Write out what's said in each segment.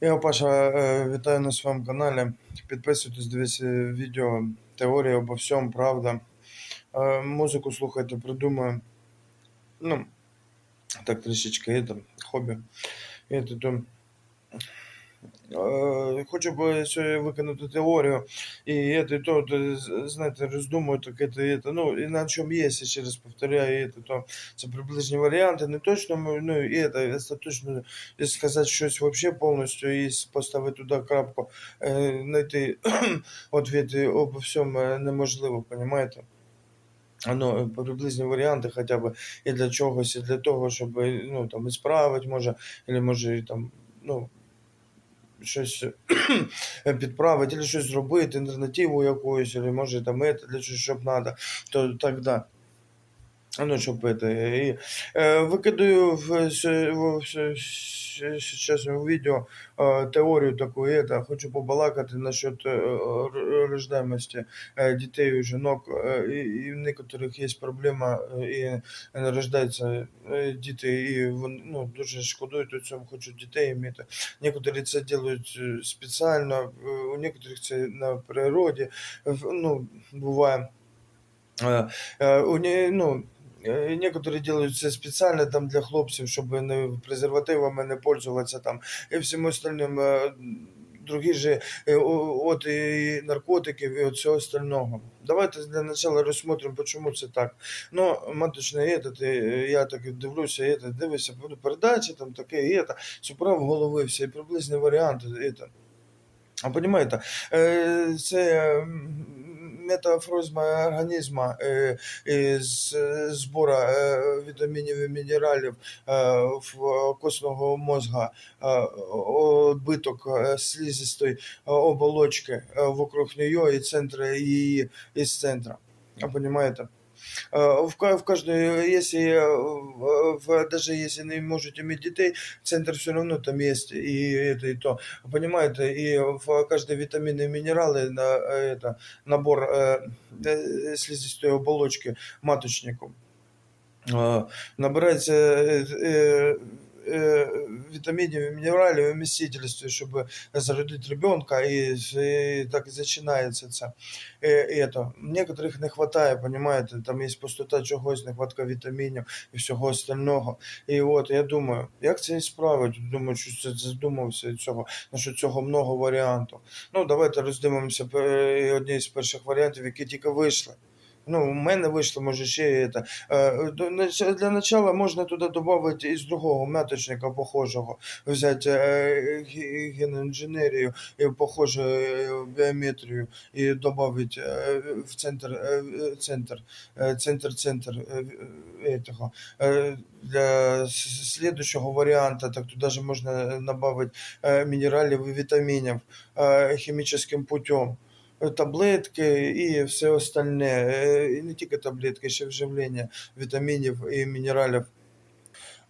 Я Паша, е, вітаю на своєму каналі. Підписуйтесь, дивіться відео, теорія обо всьому, правда. Е, Музику слухайте, придумаю. Ну, так трішечки є там хобі. І е, хочу б сьогодні виконати теорію. І це, то, то, з- знаєте, роздумую, так это, это, ну, і на чому є, я ще раз повторяю, это, то, це приблизні варіанти, не точно, ну, і це, остаточно і сказати щось вообще повністю і с- поставити туди крапку, е, знайти відповідь обо всьому е, неможливо, понимаете? Ну, приблизні варіанти хоча б і для чогось, і для того, щоб ну, там, ісправити, може, або може і там, ну, щось підправити, або щось зробити, альтернативу якусь, або може там це, для чогось, щоб треба, то тоді. Ну, щоб это. І, е, викидаю в, в, сейчас в відео е, теорію таку, это, хочу побалакати насчет е, рождаємості дітей у жінок. І, і в некоторих є проблема, і не рождаються діти, і вони ну, дуже шкодують у цьому, хочуть дітей мати. Некоторі це роблять спеціально, у некоторих це на природі, ну, буває. У ну, е, некоторі делают це спеціально там для хлопців, щоб не презервативами не пользуватися там і всім остальним. е, Другі же е, о- от і наркотиків і от всього остального. Давайте для начала розсмотримо, чому це так. Ну, маточне этот, е, я так і дивлюся, это, дивишся, ну, передачі там таке, і это, суправ голови, всі приблизні варіанти. Это. А понимаєте, е, це м, метафрозма організму з із збору е, вітамінів і мінералів е, в костного мозга, е, відбиток слізистої оболочки е, вокруг нее і центра її із центра. Э, В, ка- в каждой, если, э, в, в- даже если не можете иметь детей, центр все равно там есть, и это, и то, понимаете, и в каждой витамины и минералы, на, э, это, набор э, э, слизистой оболочки маточнику, э, набирается э, э, э, витаминов и минералів і вмістительства, щоб зародити ребенка, і, і так і починається це. Е, это. Некоторых не хватає, понимаете, там є пустота чогось, нехватка вітамінів і всього остального. І от я думаю, як це справити? Думаю, що це задумався і цього, ну, що цього много варіантів. Ну, давайте роздивимося е, одні з перших варіантів, які тільки вийшли. Ну, у мене вийшло, може, ще це. Е, до- нач- Для начала можна туди додати із другого маточника похожого, взяти е, ге- геноінженерію і похожу е, біометрію і додати в центр, е, в центр, е, центр, центр е, е, этого. Е, Для с- следующего варианта, так туда же можно добавить э, минералів і вітамінів э, хімічним путем. Таблетки і все остальне. Е, І не тільки таблетки, ще вживлення вітамінів і мінералів.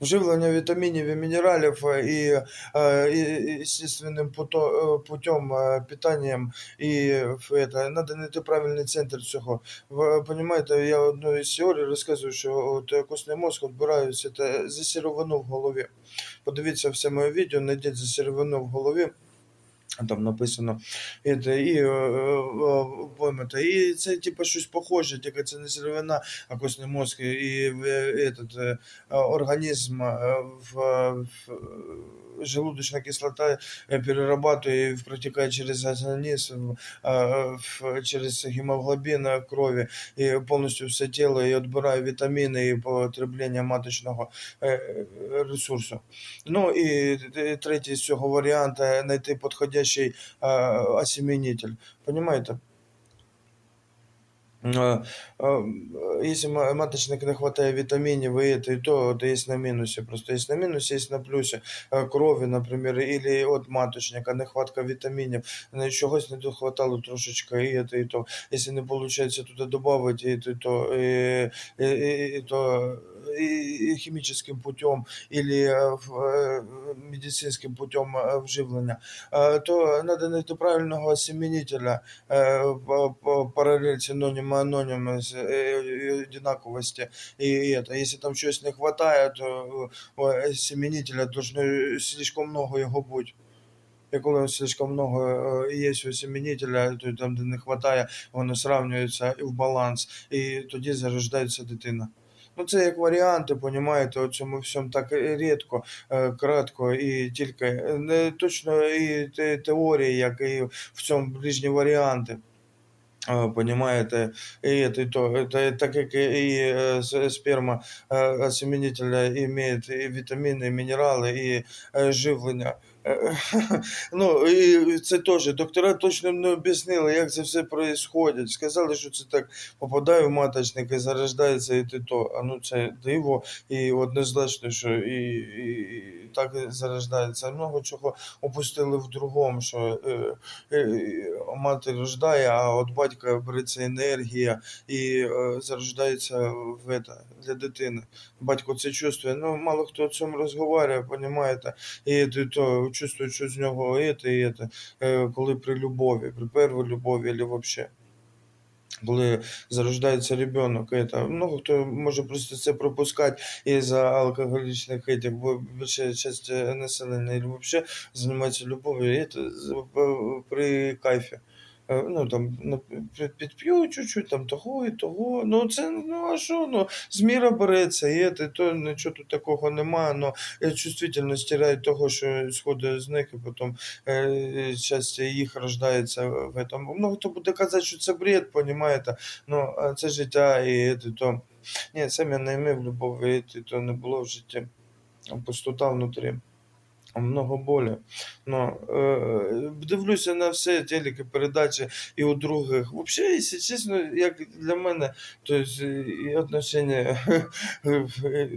Вживлення вітамінів і мінералів е, і, е, і естественним путем питанням і это, надо знайти правильний центр цього. Ви понимаєте, я одну із теорій розказую, що от костний мозок відбирається за сировину в голові. Подивіться все моє відео, знайдіть за сировину в голові. Там написано это, і е, е, поймете. І це типу щось похоже, тільки це не сировина, а костний мозк і е, этот, е, організм е, в, в желудочна кислота е, перерабатує і протікає через організм, е, через гемоглобін е, крові і повністю все тіло і відбирає вітаміни і потреблення маточного е, ресурсу. Ну і третій з цього варіанту знайти підходящий е, осеменитель. Понимаете? Е, е, Если ма- маточник не хватає вітамінів і это, і то, то є на мінусі. Просто є на мінусі, є на плюсі. Е, Крові, наприклад, или от маточника, нехватка вітамінів, не- чогось не дохватало трошечки, і это, і то. Якщо не виходить туди додати, і то, і, і, і, і то хімічним путем, или е, в- е, медицинським путем е, вживлення, е, то треба знайти правильного осеменителя, э, по- по- параллель синоним аноним з э, одинаковости. И это, если там чогось не хватает, то э, о, семенителя должно слишком много його бути. і коли слишком много е, є осеменителя, то там, де не вистачає, воно сравнюється і в баланс, і тоді зарождається дитина. Ну, це як варіанти, понімаєте, у цьому всьому так рідко, е, кратко і тільки е, не точно і теорії, як і в цьому ближні варіанти. Е, Понімаєте, і це то, це так як і е, сперма е, осеменителя вітаміни, і мінерали, і е, живлення. Ну, і це теж доктора точно не об'яснили, як це все відбувається. Сказали, що це так попадає в маточник і зарождається і те то. А ну це диво, і однозначно, що і, і, і так зарождається. Много чого опустили в другому, що е, е, мати рождає, а від батька береться енергія і е, зарождається в это, для дитини. Батько це чувствує. Ну, мало хто о цьому розговорює, понімаєте, і то, то чувствує, що з нього це і це, е, коли при любові, при першій любові, або взагалі. Коли зарождається ребенок, это, много хто може просто це пропускати із-за алкоголічних этих, бо більша часть е, населення, і взагалі займається любов'ю, і это з- п- при кайфі. Е, Ну, там, ну, підп'ю чуть-чуть, там того і того. Ну, це, ну, а що, ну, з міра береться, і це, то нічого тут такого немає, но е, чувствительність теряють того, що сходить з них, і потім е, їх рождається в этом. Много хто буде казати, що це бред, понімаєте, ну, це життя, і це, то, ні, сам я не мав любові, то не було в житті. Пустота внутрі. Много болі. Ну, е, дивлюся на все телеки, передачі і у других. Взагалі, якщо чесно, як для мене, то е, і отношення е,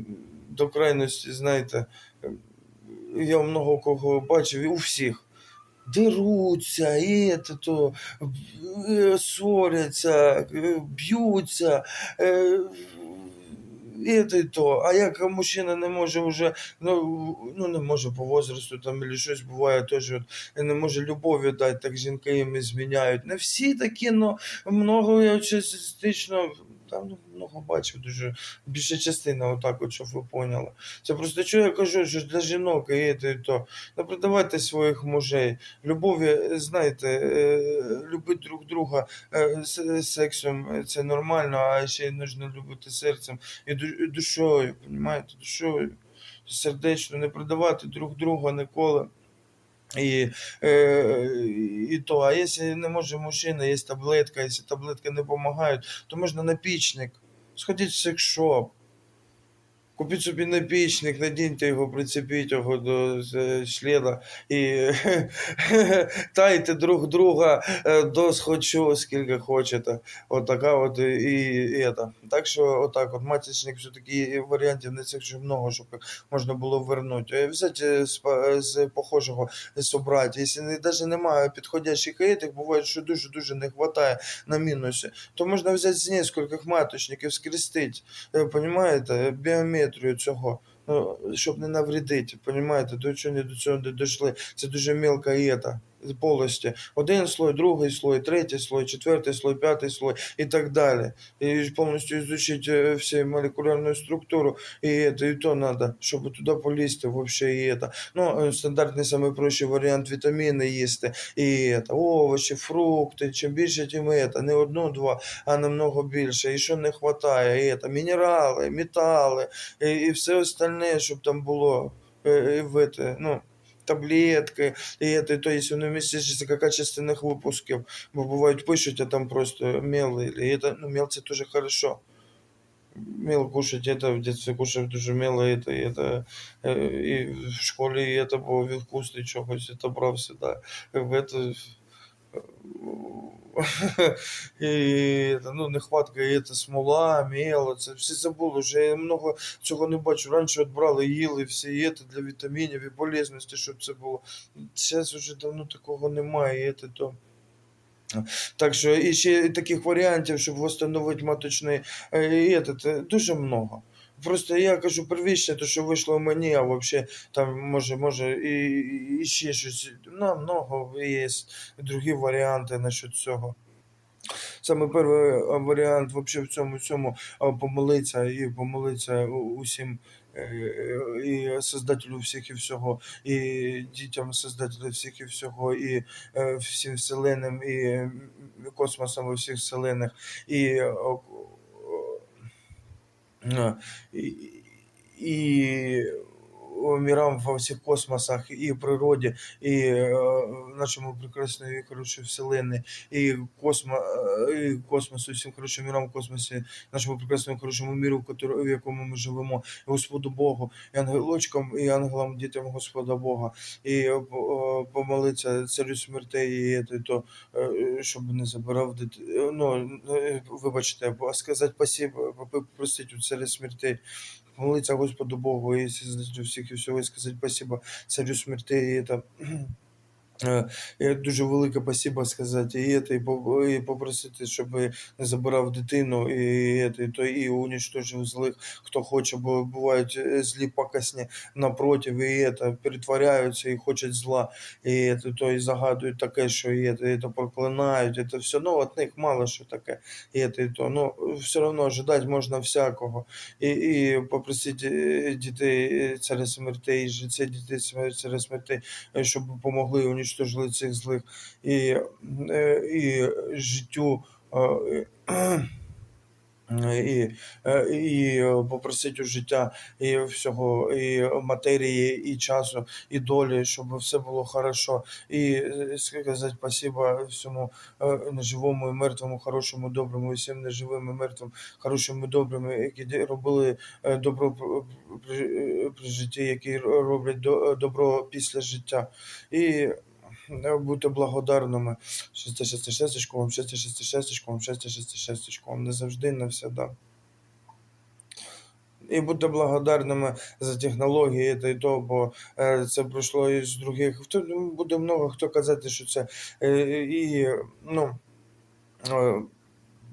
до крайності, знаєте, я много кого бачив, і у всіх. Деруться, і то, ссоряться, б'ються. е, І це, то. А як мужчина не може вже, ну, ну не може по возрасту там, або щось буває теж, от, не може любові дати, так жінки їм зміняють. Не всі такі, ну, много я частично, там ну, много бачив дуже, більша частина отак, от, щоб ви поняли. Це просто що я кажу, що для жінок і і то. Не продавайте своїх мужей. Любові, знаєте, е, любити друг друга е, сексом е, це нормально, а ще й потрібно любити серцем і душою, понімаєте, душою. Сердечно не продавати друг друга ніколи. І, е, і то, а якщо не може мужчина, є таблетка, якщо таблетки не допомагають, то можна на пічник. Сходіть в секшоп. Купіть собі напічник, надіньте його, прицепіть його до е, члена і тайте друг друга е, до схочу, скільки хочете. Отака от і, і, это. Так що отак от матічник все-таки варіантів не цих же много, щоб можна було вернути. Е, Взяти з, з похожого собрати. Якщо навіть немає підходящих этих, буває, що дуже-дуже не вистачає на мінусі, то можна взяти з нескольких маточників, скрестити, е, понімаєте, біометрію цього. Ну, щоб не навредити, понімаєте, до чого не до цього не дійшли. Це дуже мелка ета полості. Один слой, другий слой, третій слой, четвертий слой, п'ятий слой і так далі. І повністю изучити всю молекулярну структуру, і это, і то надо, щоб туди полізти вообще і это. Ну, е, стандартний самий прощий варіант вітаміни їсти, і это, овочі, фрукти, чим більше, тим это, не одну-два, а намного більше. І що не вистачає, і это, мінерали, метали, і, і все остальне, щоб там було е, і в это, ну, таблетки, і это, то есть воно міститься качественних випусків, бо бувають пишуть, а там просто мел, і это, ну, мел це дуже хорошо. Мел кушать, это в детстве кушав дуже мело, это, і это, е, і в школі і это було від вкусу чогось, это брав всегда. В это, і, ну, нехватка, і це смола, мело, це все забули, вже я много цього не бачу. Раніше от брали, їли всі це для вітамінів і полезності, щоб це було. Зараз вже давно такого немає, це то. Так що і ще таких варіантів, щоб встановити маточний і е, дуже много. Просто я кажу первічне, то що вийшло мені, а взагалі там може, може і, і ще щось. Ну, много є другі варіанти насчет цього. Саме перший варіант вообще в цьому всьому помолитися і помолитися усім е, і Создателю всіх і всього, і дітям Создателя всіх і всього, і е, всім вселенням, і космосом у всіх вселенних, і, і о, мирам во всіх космосах, і природі, і е, в нашому прекрасній хорошій вселенной, і, космо, е, і космосу, всім хорошим мирам в космосі, нашому прекрасному хорошому міру, в, якому ми живемо, і Господу Богу, і ангелочкам, і ангелам, дітям Господа Бога, і е, по- е, царю смертей, і то, щоб не забирав дит... ну, вибачте, сказати спасибо, попросити у царя смертей, молиться Господу Богу и Создателю всіх і всього, і сказати спасибо царю смертей, і це, е, і дуже велике спасибо сказати, і, це, і, попросити, щоб не забирав дитину, і, це, і, то, і уничтожив злих, хто хоче, бо бувають е, злі пакосні напротив, і це, перетворяються і хочуть зла, і, це, то, і загадують таке, що і, це, і, то проклинають, і це все, ну, от них мало що таке, і, це, і, то, ну, все одно ожидати можна всякого, і, і попросити е, дітей царя смертей, життя дітей царя смертей, щоб помогли і уничтожили цих злих, і, е, і життю, е, і, е, і попросити у життя і всього, і матерії, і часу, і долі, щоб все було хорошо. І сказати спасибо всьому неживому і мертвому, хорошому, доброму, і всім неживим і мертвим, хорошим і добрим, які робили добро при, житті, які роблять до- добро після життя. І е, бути благодарними. Щастя, щастя, щастячко вам, щастя, щастя, щастячко вам, щастя, щастя, щастячко вам. Не завжди, не всегда. І бути благодарними за технології та й то, бо е, це пройшло із других. Ну, буде много хто казати, що це е, і ну.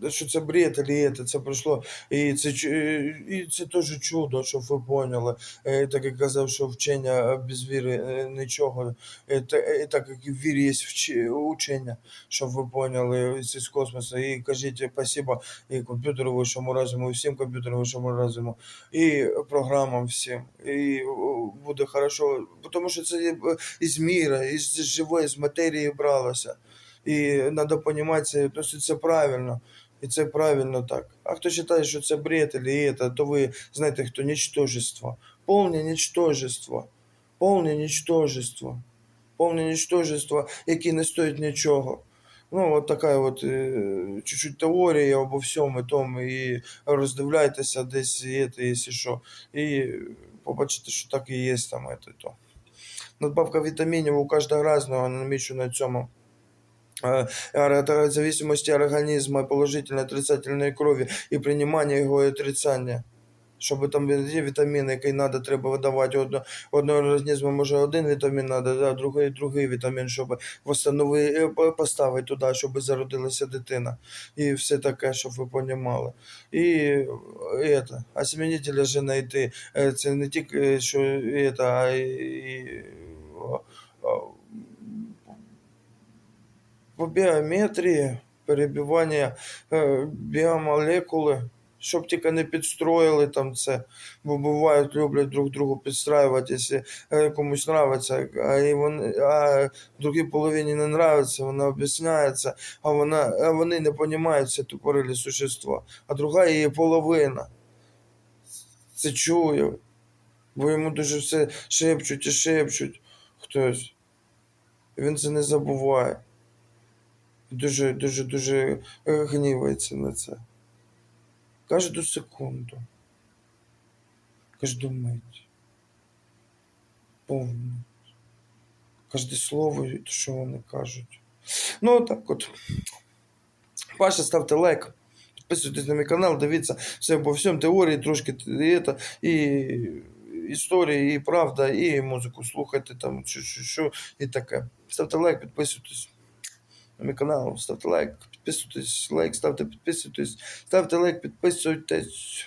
Е, що це бред, или це, пройшло, і це, чу- і це теж чудо, щоб ви поняли. Е, Так як казав, що вчення без віри е, нічого, Е, е, так як і в вірі є учення, щоб ви поняли з космосу. І кажіть спасибо і комп'ютеру вищому розуму, і всім комп'ютерам вищому розуму, і програмам всім. І буде хорошо, тому що це е, із міра, із живої, з матерії бралося. І треба розуміти, це правильно. І це правильно так. А хто вважає, що це бред или это, то ви знаєте, хто нічтожество. Повне нічтожество. Повне нічтожество. Повне нічтожество, яке не стоїть нічого. Ну, от така от е, чуть-чуть теорія обо всьому тому, і роздивляйтеся десь, і це, якщо що, і побачите, що так і є там. Надбавка вітамінів у кожного різного, намічу на цьому. Э, от зависимости организма, положительной, отрицательной крови и принимания его и отрицания. Щоб там є вітаміни, які треба, треба видавати. Одно, одного організму може один вітамін треба, да, другий другий вітамін, щоб восстанови, е, поставити туди, щоб зародилася дитина. І все таке, щоб ви розуміли. І это, осеменителя же знайти. Е, Це не тільки, е, що это, а і, і по біометрії, перебивання е, біомолекули, щоб тільки не підстроїли там це, бо бувають, люблять друг другу підстраювати, якщо е, комусь нравиться, а, і вони, а другій половині не нравиться, вона об'ясняється, а, вона, а вони не розуміють це тупорилі существа, а друга її половина. Це чує, бо йому дуже все шепчуть і шепчуть хтось. Він це не забуває. Дуже, дуже, дуже е, гнівається на це. Кожну секунду. Кожну мить. Повну. Кожне слово, що вони кажуть. Ну, так от. Паша, ставте лайк. Підписуйтесь на мій канал, дивіться все по всьому, теорії, трошки і, це, і історії, і правда, і музику слухайте там, що, що, що і таке. Ставте лайк, підписуйтесь на мій канал, ставте лайк, підписуйтесь, лайк, ставте, підписуйтесь, ставте лайк, підписуйтесь.